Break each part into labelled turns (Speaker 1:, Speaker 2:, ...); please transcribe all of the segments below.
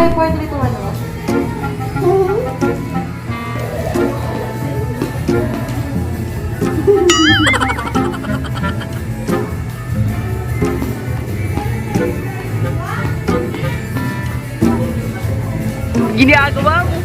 Speaker 1: 5, 4, 3, 2, 1 naman.
Speaker 2: Ginagawa mo.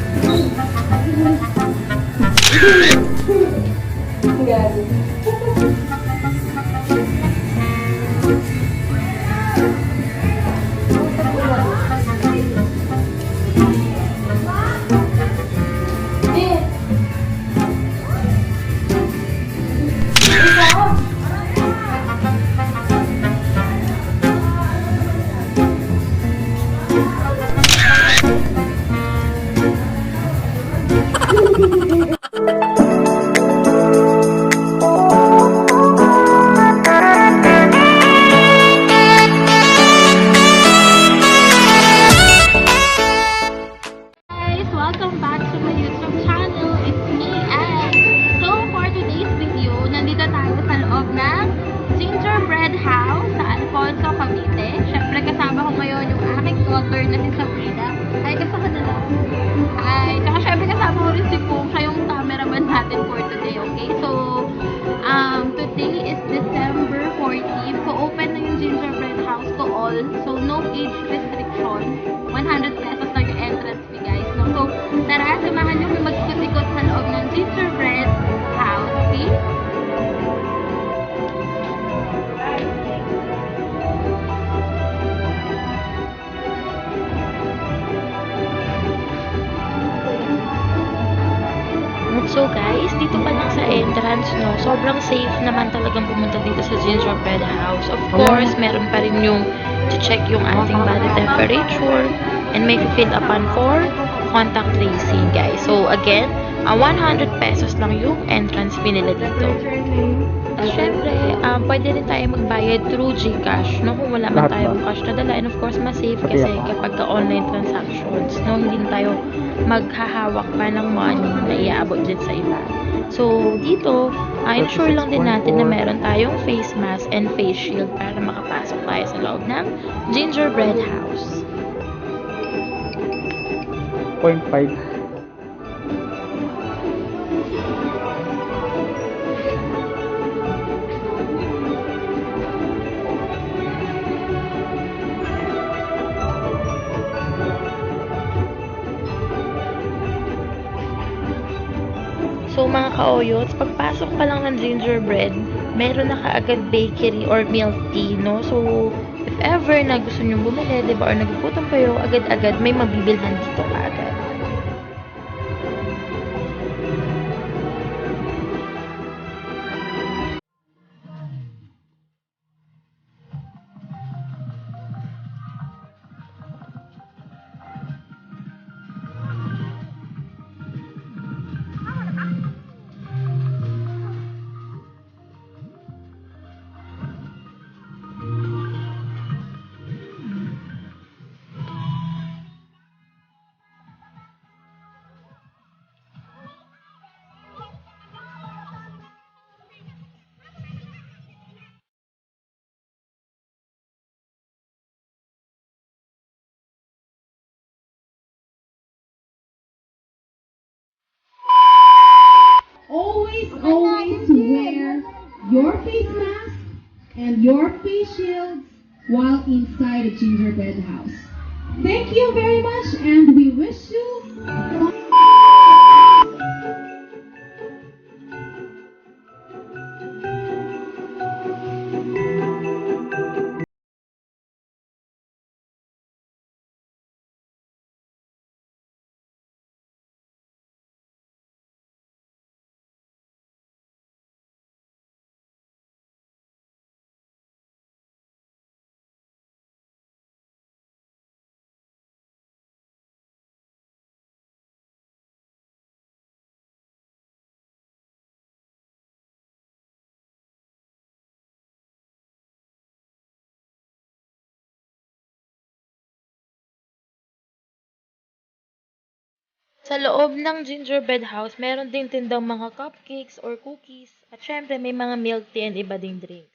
Speaker 3: Welcome back to my YouTube channel. It's me, Anne. So, for today's video, nandito tayo sa loob ng Gingerbread House sa Alfonso, Cavite. Siyempre, kasama ko ngayon yung aking daughter na si Sabrina. Ay, kasama ka na lang. Ay, tsaka syempre kasama ko rin si Kung. Siya yung cameraman natin for today, okay? So, um, today is December 14. So, open na yung Gingerbread House to all. So, no age restriction. 100 pesos entrance, no, sobrang safe naman talagang pumunta dito sa Gingerbread House. Of course, meron pa rin yung check yung ating body temperature and may fill upan for contact tracing, guys. So again, ah, 100 pesos lang yung entrance fee nila dito. At syempre, um, pwede rin tayo magbayad through GCash, no? Kung wala man tayong cash na dala. And of course, mas safe kasi kapag ka online transactions, no? Hindi tayo maghahawak pa ng money na iaabot din sa iba. So, dito, uh, ensure lang din natin na meron tayong face mask and face shield para makapasok tayo sa loob ng gingerbread house.
Speaker 2: 0.5.
Speaker 3: kaoyots, pagpasok pa lang ng gingerbread, meron na kaagad bakery or milk tea, no? So, if ever na gusto nyo bumili, di ba, or nagugutom kayo, agad-agad may mabibilhan dito kaagad.
Speaker 4: Always, always wear your face mask and your face shields while inside a gingerbread house. Thank you very much, and we wish you.
Speaker 3: Sa loob ng gingerbread house, meron din tindang mga cupcakes or cookies. At syempre, may mga milk tea and iba ding drinks.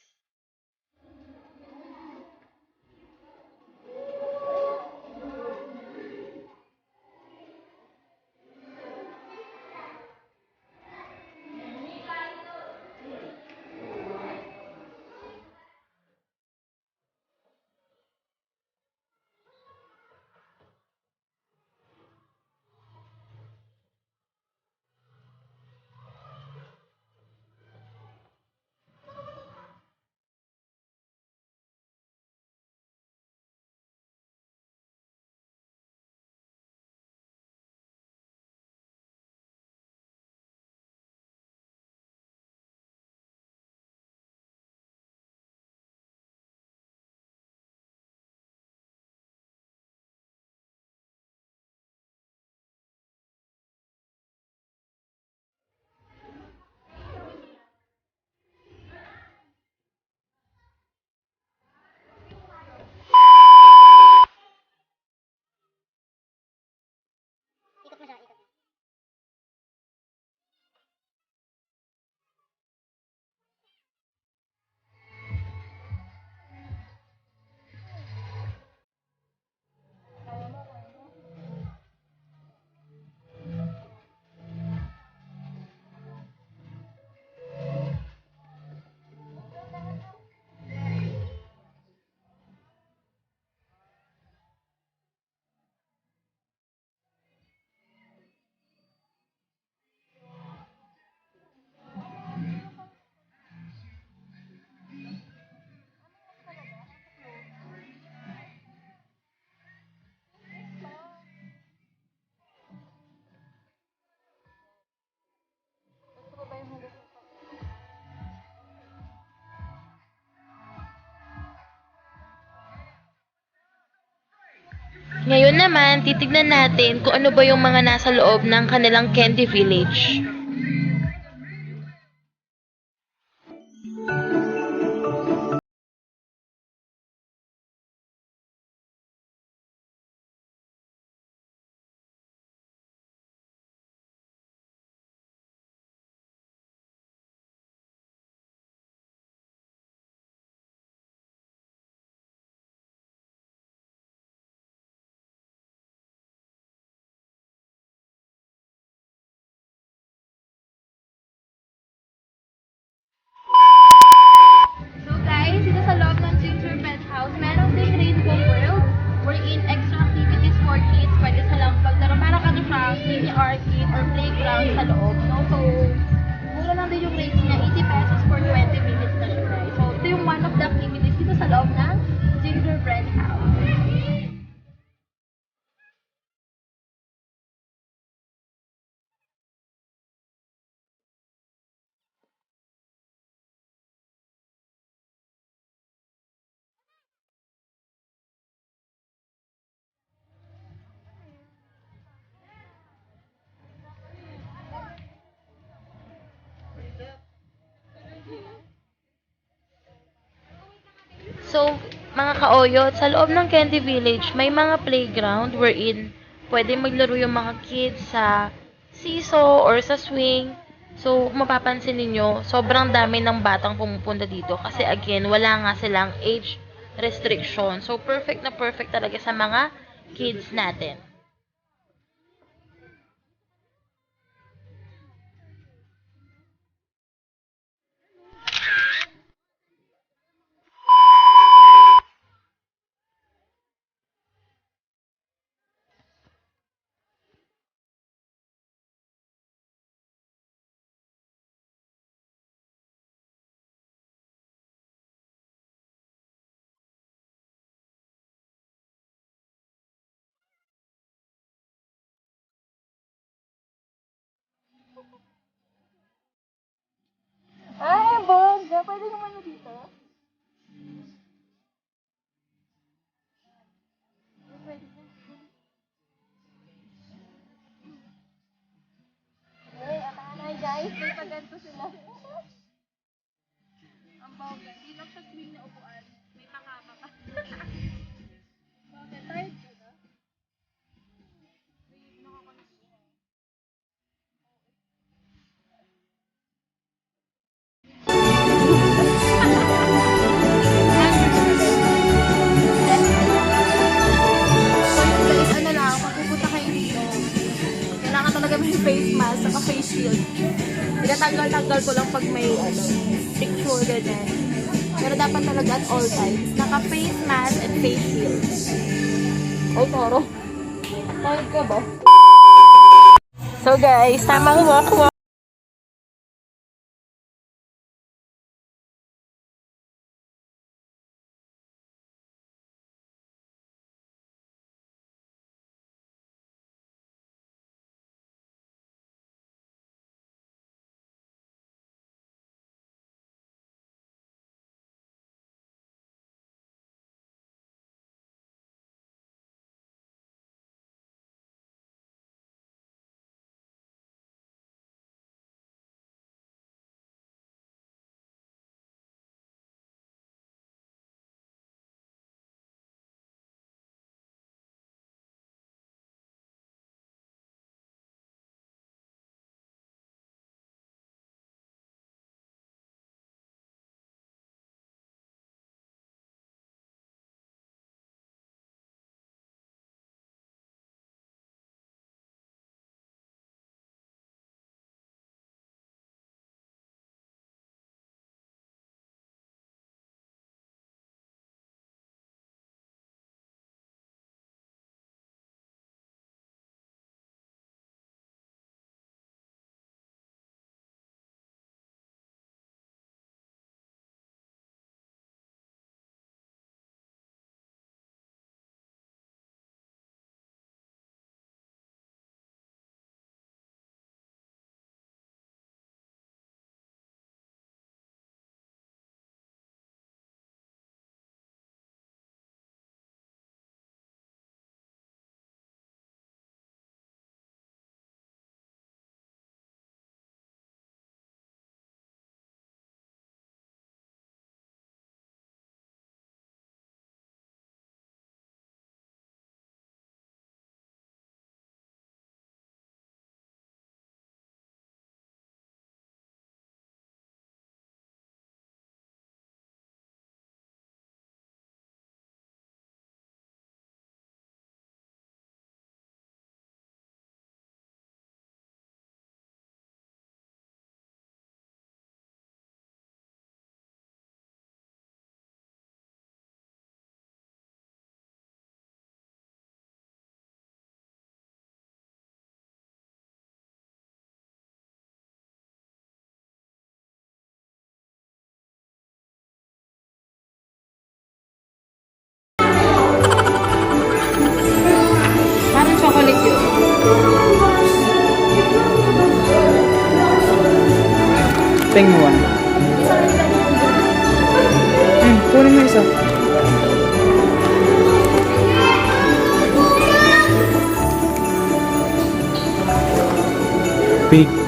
Speaker 3: Ngayon naman, titignan natin kung ano ba yung mga nasa loob ng kanilang Candy Village. So, mga kaoyot, sa loob ng Candy Village, may mga playground wherein pwede maglaro yung mga kids sa seesaw or sa swing. So, mapapansin ninyo, sobrang dami ng batang pumupunta dito kasi again, wala nga silang age restriction. So, perfect na perfect talaga sa mga kids natin.
Speaker 1: Guys. May paganto sila. Ko lang pag may ano, picture ganyan. Pero dapat talaga at all times, naka-face mask and face shield. Oh, toro. Tawag ka ba? So guys, tamang walk-walk
Speaker 2: Ping mo one. Ayun, kunin mo isa. Pig.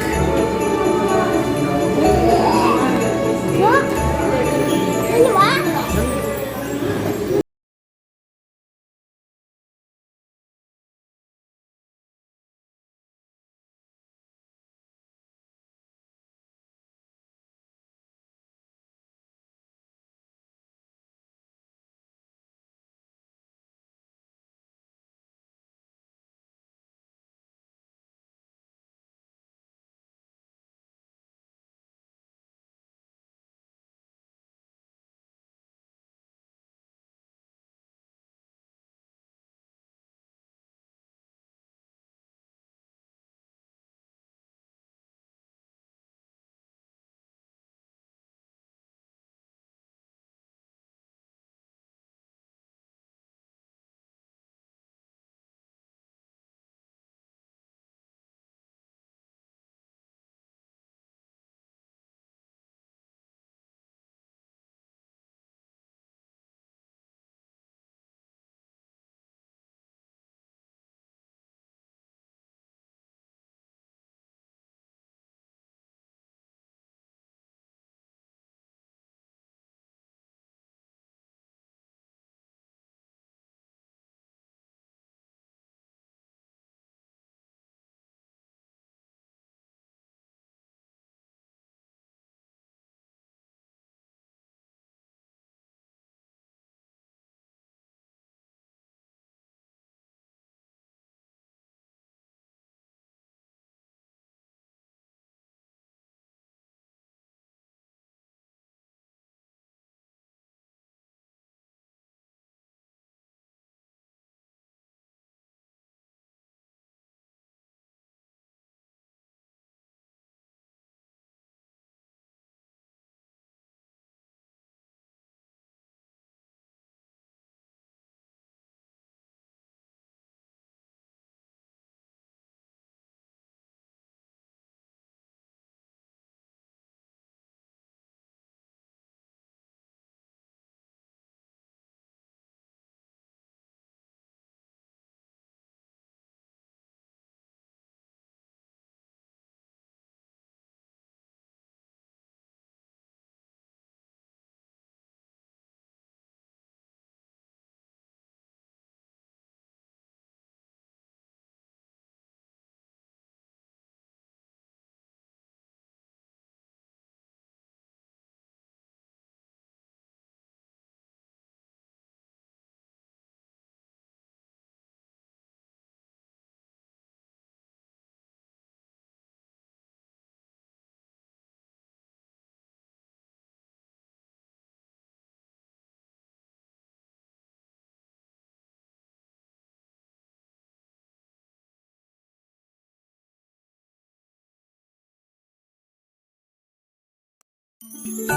Speaker 2: Big.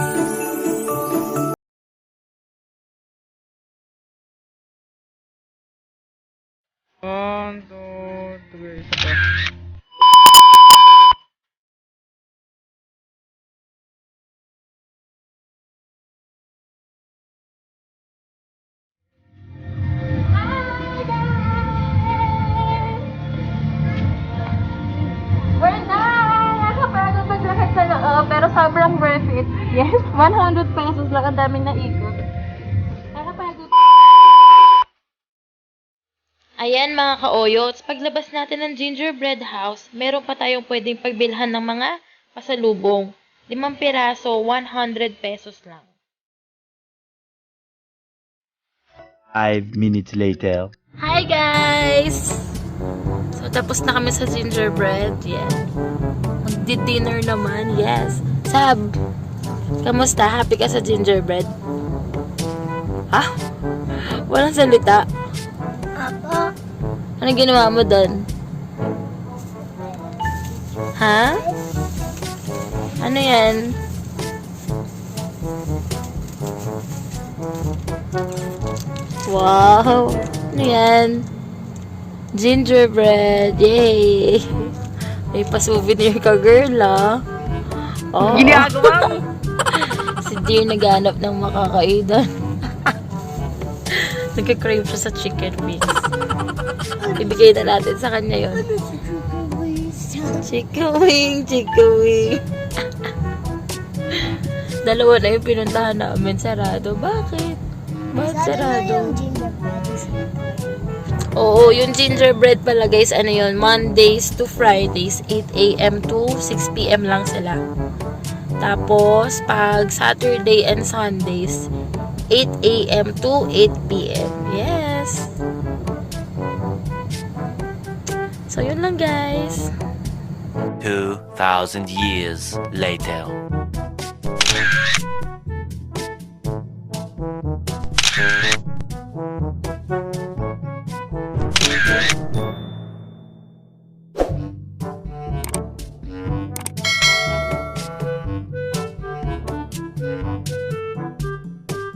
Speaker 2: One, two, three, isa pa.
Speaker 3: We're daming naikot. Nakapagod. Ayan mga ka-oyots, paglabas natin ng gingerbread house, meron pa tayong pwedeng pagbilhan ng mga pasalubong. Limang piraso, 100 pesos lang.
Speaker 5: Five minutes later.
Speaker 3: Hi guys! So tapos na kami sa gingerbread. Yan. Magdi-dinner naman. Yes. Sab, kamusta? Happy ka sa gingerbread? Ha? Walang salita.
Speaker 1: Ako.
Speaker 3: Ano ginawa mo doon? Ha? Ano yan? Wow! Ano yan? Gingerbread! Yay! May pa-souvenir ka, girl, ah. Oo.
Speaker 2: Ginagawa mo.
Speaker 3: Dear naghanap ng makakaidan. Nagka-crave siya sa chicken wings. Ibigay na natin sa kanya yon. Chicken wing, chicken wing. Dalawa na yung pinuntahan namin. Sarado. Bakit? Bakit sarado? Oo, yung gingerbread pala guys, ano yun, Mondays to Fridays, 8 a.m. to 6 p.m. lang sila. Tapos, pag Saturday and Sundays, 8 a.m. to 8 p.m. Yes! So, yun lang guys.
Speaker 5: 2,000 years later.